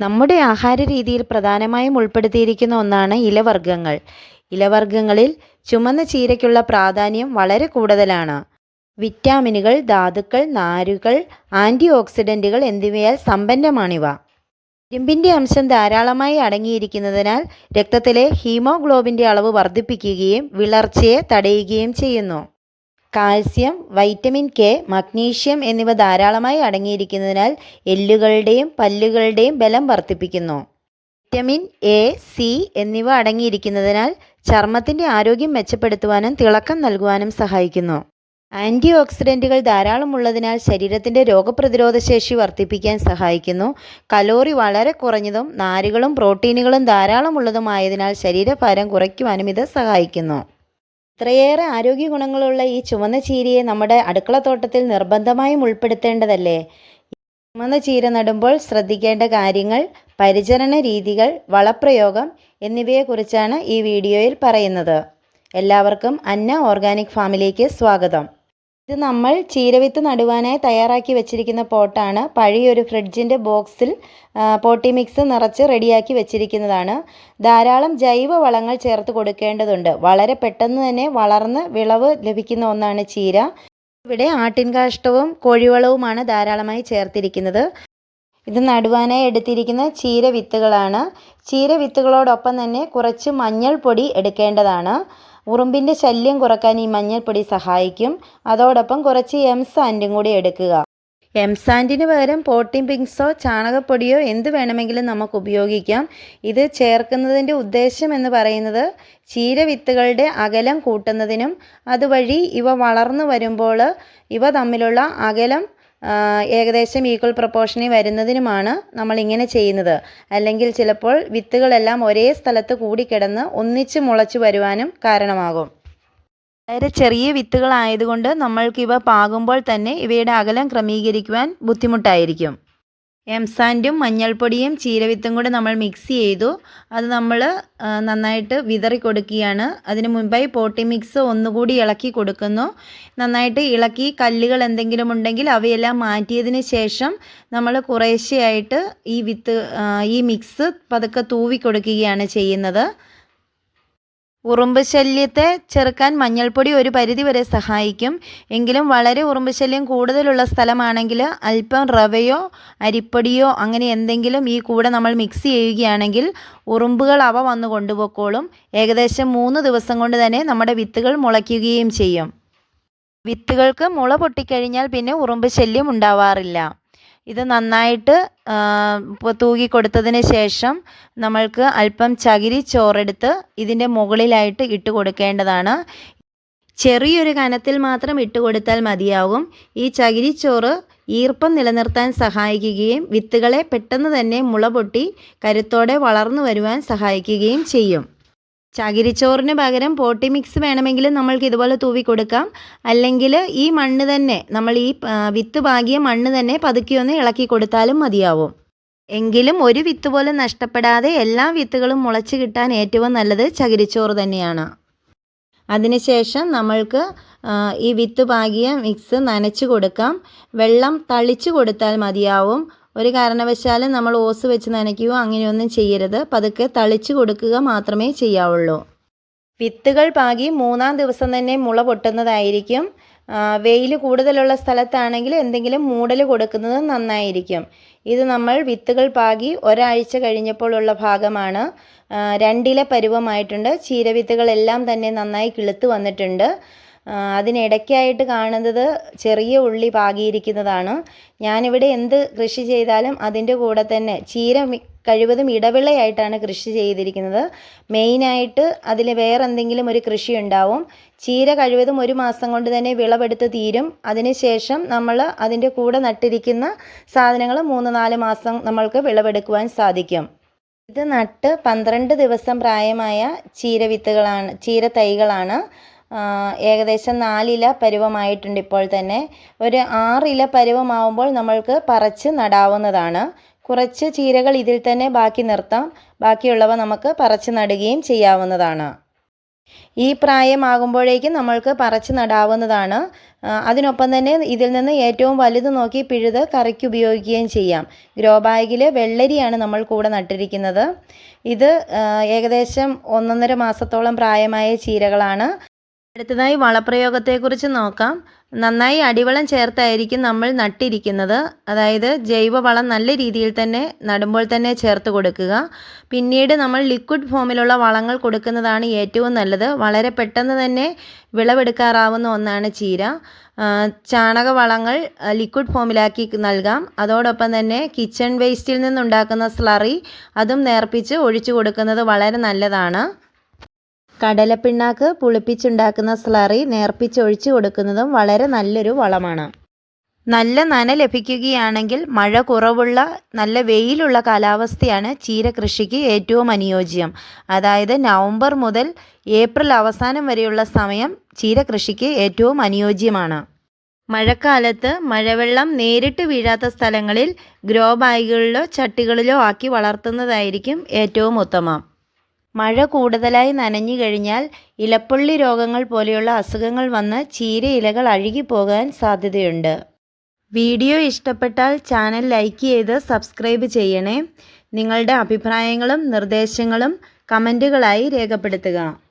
നമ്മുടെ ആഹാര രീതിയിൽ പ്രധാനമായും ഉൾപ്പെടുത്തിയിരിക്കുന്ന ഒന്നാണ് ഇലവർഗങ്ങൾ. ഇലവർഗങ്ങളിൽ ചുമന്ന ചീരയ്ക്കുള്ള പ്രാധാന്യം വളരെ കൂടുതലാണ്. വിറ്റാമിനുകൾ ധാതുക്കൾ നാരുകൾ ആന്റി ഓക്സിഡന്റുകൾ എന്നിവയാൽ സമ്പന്നമാണിവ. ഇരുമ്പിന്റെ അംശം ധാരാളമായി അടങ്ങിയിരിക്കുന്നതിനാൽ രക്തത്തിലെ ഹീമോഗ്ലോബിന്റെ അളവ് വർദ്ധിപ്പിക്കുകയും വിളർച്ചയെ തടയുകയും ചെയ്യുന്നു. കാൽസ്യം വൈറ്റമിൻ കെ മഗ്നീഷ്യം എന്നിവ ധാരാളമായി അടങ്ങിയിരിക്കുന്നതിനാൽ എല്ലുകളുടെയും പല്ലുകളുടെയും ബലം വർദ്ധിപ്പിക്കുന്നു. വിറ്റമിൻ എ സി എന്നിവ അടങ്ങിയിരിക്കുന്നതിനാൽ ചർമ്മത്തിന്റെ ആരോഗ്യം മെച്ചപ്പെടുത്തുവാനും തിളക്കം നൽകുവാനും സഹായിക്കുന്നു. ആന്റി ഓക്സിഡന്റുകൾ ധാരാളമുള്ളതിനാൽ ശരീരത്തിന്റെ രോഗപ്രതിരോധ ശേഷി വർദ്ധിപ്പിക്കാൻ സഹായിക്കുന്നു. കലോറി വളരെ കുറഞ്ഞതും നാരുകളും പ്രോട്ടീനുകളും ധാരാളമുള്ളതുമായതിനാൽ ശരീരഭാരം കുറയ്ക്കുവാനും ഇത് സഹായിക്കുന്നു. ഇത്രയേറെ ആരോഗ്യ ഗുണങ്ങളുള്ള ഈ ചുവന്ന ചീരയെ നമ്മുടെ അടുക്കളത്തോട്ടത്തിൽ നിർബന്ധമായും ഉൾപ്പെടുത്തേണ്ടതല്ലേ? ചുവന്ന ചീര നടുമ്പോൾ ശ്രദ്ധിക്കേണ്ട കാര്യങ്ങൾ പരിചരണ രീതികൾ വളപ്രയോഗം എന്നിവയെക്കുറിച്ചാണ് ഈ വീഡിയോയിൽ പറയുന്നത്. എല്ലാവർക്കും അന്ന ഓർഗാനിക് ഫാമിലേക്ക് സ്വാഗതം. ഇത് നമ്മൾ ചീരവിത്ത് നടുവാനായി തയ്യാറാക്കി വെച്ചിരിക്കുന്ന പോട്ടാണ്. പഴയൊരു ഫ്രിഡ്ജിന്റെ ബോക്സിൽ പോട്ടി മിക്സ് നിറച്ച് റെഡിയാക്കി വെച്ചിരിക്കുന്നതാണ്. ധാരാളം ജൈവ വളങ്ങൾ ചേർത്ത് കൊടുക്കേണ്ടതുണ്ട്. വളരെ പെട്ടെന്ന് തന്നെ വളർന്ന് വിളവ് ലഭിക്കുന്ന ഒന്നാണ് ചീര. ഇവിടെ ആട്ടിൻ കാഷ്ടവും കോഴിവളവുമാണ് ധാരാളമായി ചേർത്തിരിക്കുന്നത്. ഇത് നടുവാനായി എടുത്തിരിക്കുന്ന ചീര വിത്തുകളാണ് ചീര വിത്തുകളോടൊപ്പം തന്നെ കുറച്ച് മഞ്ഞൾപ്പൊടി എടുക്കേണ്ടതാണ്. ഉറുമ്പിന്റെ ശല്യം കുറയ്ക്കാൻ ഈ മഞ്ഞൾപ്പൊടി സഹായിക്കും. അതോടൊപ്പം കുറച്ച് എം സാൻഡും കൂടി എടുക്കുക. എം സാൻഡിന് പകരം പോട്ടിൻ പിങ്സോ ചാണകപ്പൊടിയോ എന്ത് വേണമെങ്കിലും നമുക്ക് ഉപയോഗിക്കാം. ഇത് ചേർക്കുന്നതിന്റെ ഉദ്ദേശം എന്ന് പറയുന്നത് ചീര വിത്തുകളുടെ അകലം കൂട്ടുന്നതിനും അതുവഴി ഇവ വളർന്നു വരുമ്പോൾ ഇവ തമ്മിലുള്ള അകലം ഏകദേശം ഈക്വൽ പ്രപ്പോർഷനിൽ വരുന്നതിനുമാണ് നമ്മൾ ഇങ്ങനെ ചെയ്യുന്നത്. അല്ലെങ്കിൽ ചിലപ്പോൾ വിത്തുകളെല്ലാം ഒരേ സ്ഥലത്ത് കൂടിക്കിടന്ന് ഒന്നിച്ച് മുളച്ചു വരുവാനും കാരണമാകും. വളരെ ചെറിയ വിത്തുകളായതുകൊണ്ട് നമ്മൾക്കിവ പാകുമ്പോൾ തന്നെ ഇവയുടെ അകലം ക്രമീകരിക്കുവാൻ ബുദ്ധിമുട്ടായിരിക്കും. എംസാൻഡും മഞ്ഞൾപ്പൊടിയും ചീരവിത്തും കൂടെ നമ്മൾ മിക്സ് ചെയ്തു. അത് നമ്മൾ നന്നായിട്ട് വിതറി കൊടുക്കുകയാണ്. അതിന് മുൻപായി പോട്ടി മിക്സ് ഒന്നുകൂടി ഇളക്കി കൊടുക്കുന്നു. നന്നായിട്ട് ഇളക്കി കല്ലുകൾ എന്തെങ്കിലും ഉണ്ടെങ്കിൽ അവയെല്ലാം മാറ്റിയതിന് ശേഷം നമ്മൾ കുറേശ്ശെയായിട്ട് ഈ വിത്ത് ഈ മിക്സ് പതുക്കെ തൂവി കൊടുക്കുകയാണ് ചെയ്യുന്നത്. ഉറുമ്പ് ശല്യത്തെ ചെറുക്കാൻ മഞ്ഞൾപ്പൊടി ഒരു പരിധിവരെ സഹായിക്കും. എങ്കിലും വളരെ ഉറുമ്പ് ശല്യം കൂടുതലുള്ള സ്ഥലമാണെങ്കിൽ അല്പം റവയോ അരിപ്പൊടിയോ അങ്ങനെ എന്തെങ്കിലും ഈ കൂടെ നമ്മൾ മിക്സ് ചെയ്യുകയാണെങ്കിൽ ഉറുമ്പുകൾ അവ വന്ന് കൊണ്ടുപോക്കോളും. ഏകദേശം മൂന്ന് ദിവസം കൊണ്ട് തന്നെ നമ്മുടെ വിത്തുകൾ മുളയ്ക്കുകയും ചെയ്യും. വിത്തുകൾക്ക് മുള പൊട്ടിക്കഴിഞ്ഞാൽ പിന്നെ ഉറുമ്പ് ശല്യം ഉണ്ടാവാറില്ല. ഇത് നന്നായിട്ട് തൂകി കൊടുത്തതിന് ശേഷം നമ്മൾക്ക് അല്പം ചകിരി ചോറെടുത്ത് ഇതിന്റെ മുകളിലായിട്ട് ഇട്ട് കൊടുക്കേണ്ടതാണ്. ചെറിയൊരു കനത്തിൽ മാത്രം ഇട്ട് കൊടുത്താൽ മതിയാകും ഈ ചകിരിച്ചോറ് ഈർപ്പം നിലനിർത്താൻ സഹായിക്കുകയും വിത്തുകളെ പെട്ടെന്ന് തന്നെ മുള പൊട്ടി കരുത്തോടെ വളർന്നു വരുവാൻ സഹായിക്കുകയും ചെയ്യും. ചകിരിച്ചോറിന് പകരം പോട്ടി മിക്സ് വേണമെങ്കിൽ നമ്മൾക്ക് ഇതുപോലെ തൂവി കൊടുക്കാം. അല്ലെങ്കിൽ ഈ മണ്ണ് തന്നെ നമ്മൾ ഈ വിത്ത് പാകിയ മണ്ണ് തന്നെ പതുക്കി ഒന്ന് ഇളക്കി കൊടുത്താലും മതിയാവും. എങ്കിലും ഒരു വിത്ത് പോലും നഷ്ടപ്പെടാതെ എല്ലാ വിത്തുകളും മുളച്ച് കിട്ടാൻ ഏറ്റവും നല്ലത് ചകിരിച്ചോറ് തന്നെയാണ്. അതിനുശേഷം നമ്മൾക്ക് ഈ വിത്ത് പാകിയ മിക്സ് നനച്ച് കൊടുക്കാം. വെള്ളം തളിച്ച് കൊടുത്താൽ മതിയാവും. ഒരു കാരണവശാലും നമ്മൾ ഓസ് വെച്ച് നനയ്ക്കുകയോ അങ്ങനെയൊന്നും ചെയ്യരുത്. പതുക്കെ തളിച്ചു കൊടുക്കുക മാത്രമേ ചെയ്യാവുള്ളൂ. വിത്തുകൾ പാകി മൂന്നാം ദിവസം തന്നെ മുള പൊട്ടുന്നതായിരിക്കും. വെയിൽ കൂടുതലുള്ള സ്ഥലത്താണെങ്കിൽ എന്തെങ്കിലും മൂടൽ കൊടുക്കുന്നത് നന്നായിരിക്കും. ഇത് നമ്മൾ വിത്തുകൾ പാകി ഒരാഴ്ച കഴിഞ്ഞപ്പോഴുള്ള ഭാഗമാണ്. രണ്ടിലെ പരുവമായിട്ടുണ്ട്. ചീരവിത്തുകളെല്ലാം തന്നെ നന്നായി കിളുത്ത് വന്നിട്ടുണ്ട്. അതിനിടയ്ക്കായിട്ട് കാണുന്നത് ചെറിയ ഉള്ളി പാകിയിരിക്കുന്നതാണ്. ഞാനിവിടെ എന്ത് കൃഷി ചെയ്താലും അതിന്റെ കൂടെ തന്നെ ചീര കഴിവതും ഇടവിളയായിട്ടാണ് കൃഷി ചെയ്തിരിക്കുന്നത്. മെയിനായിട്ട് അതിൽ വേറെ എന്തെങ്കിലും ഒരു കൃഷി ഉണ്ടാവും. ചീര കഴിവതും ഒരു മാസം കൊണ്ട് തന്നെ വിളവെടുത്ത് തീരും. അതിനുശേഷം നമ്മൾ അതിന്റെ കൂടെ നട്ടിരിക്കുന്ന സാധനങ്ങൾ മൂന്ന് നാല് മാസം നമ്മൾക്ക് വിളവെടുക്കുവാൻ സാധിക്കും. ഇത് നട്ട് പന്ത്രണ്ട് ദിവസം പ്രായമായ ചീര വിത്തുകളാണ് ചീര തൈകളാണ് ഏകദേശം നാലില പരുവമായിട്ടുണ്ട് ഇപ്പോൾ തന്നെ. ഒരു ആറില പരുവമാവുമ്പോൾ നമ്മൾക്ക് പറിച്ച് നടാവുന്നതാണ്. കുറച്ച് ചീരകൾ ഇതിൽ തന്നെ ബാക്കി നിർത്താം. ബാക്കിയുള്ളവ നമുക്ക് പറിച്ച് നടുകയും ചെയ്യാവുന്നതാണ്. ഈ പ്രായമാകുമ്പോഴേക്കും നമ്മൾക്ക് പറിച്ച് നടാവുന്നതാണ്. അതിനൊപ്പം തന്നെ ഇതിൽ നിന്ന് ഏറ്റവും വലുത് നോക്കി പിഴുത് കറിക്ക് ഉപയോഗിക്കുകയും ചെയ്യാം. ഗ്രോ ബാഗിൽ വെള്ളരിയാണ് നമ്മൾ കൂടെ നട്ടിരിക്കുന്നത്. ഇത് ഏകദേശം ഒന്നൊന്നര മാസത്തോളം പ്രായമായ ചീരകളാണ്. അടുത്തതായി വളപ്രയോഗത്തെക്കുറിച്ച് നോക്കാം. നന്നായി അടിവളം ചേർത്തായിരിക്കും നമ്മൾ നട്ടിരിക്കുന്നത്. അതായത് ജൈവവളം നല്ല രീതിയിൽ തന്നെ നടുമ്പോൾ തന്നെ ചേർത്ത് കൊടുക്കുക. പിന്നീട് നമ്മൾ ലിക്വിഡ് ഫോമിലുള്ള വളങ്ങൾ കൊടുക്കുന്നതാണ് ഏറ്റവും നല്ലത്. വളരെ പെട്ടെന്ന് തന്നെ വിളവെടുക്കാറാവുന്ന ഒന്നാണ് ചീര. ചാണക ചാണകവളങ്ങൾ ലിക്വിഡ് ഫോമിലാക്കി നൽകാം. അതോടൊപ്പം തന്നെ കിച്ചൺ വേസ്റ്റിൽ നിന്നുണ്ടാക്കുന്ന സ്ലറി അതും നേർപ്പിച്ച് ഒഴിച്ചു കൊടുക്കുന്നത് വളരെ നല്ലതാണ്. കടലപ്പിണ്ണാക്ക് പുളിപ്പിച്ചുണ്ടാക്കുന്ന സ്ലറി നേർപ്പിച്ചൊഴിച്ചു കൊടുക്കുന്നതും വളരെ നല്ലൊരു വളമാണ്. നല്ല നന ലഭിക്കുകയാണെങ്കിൽ മഴ കുറവുള്ള നല്ല വെയിലുള്ള കാലാവസ്ഥയാണ് ചീര കൃഷിക്ക് ഏറ്റവും അനുയോജ്യം. അതായത് നവംബർ മുതൽ ഏപ്രിൽ അവസാനം വരെയുള്ള സമയം ചീര കൃഷിക്ക് ഏറ്റവും അനുയോജ്യമാണ്. മഴക്കാലത്ത് മഴവെള്ളം നേരിട്ട് വീഴാത്ത സ്ഥലങ്ങളിൽ ഗ്രോ ബാഗുകളിലോ ചട്ടികളിലോ ആക്കി വളർത്തുന്നതായിരിക്കും ഏറ്റവും ഉത്തമം. മഴ കൂടുതലായി നനഞ്ഞു കഴിഞ്ഞാൽ ഇലപ്പൊള്ളി രോഗങ്ങൾ പോലെയുള്ള അസുഖങ്ങൾ വന്ന് ചീര ഇലകൾ അഴുകിപ്പോകാൻ സാധ്യതയുണ്ട്. വീഡിയോ ഇഷ്ടപ്പെട്ടാൽ ചാനൽ ലൈക്ക് ചെയ്ത് സബ്സ്ക്രൈബ് ചെയ്യണേ. നിങ്ങളുടെ അഭിപ്രായങ്ങളും നിർദ്ദേശങ്ങളും കമന്റുകളായി രേഖപ്പെടുത്തുക.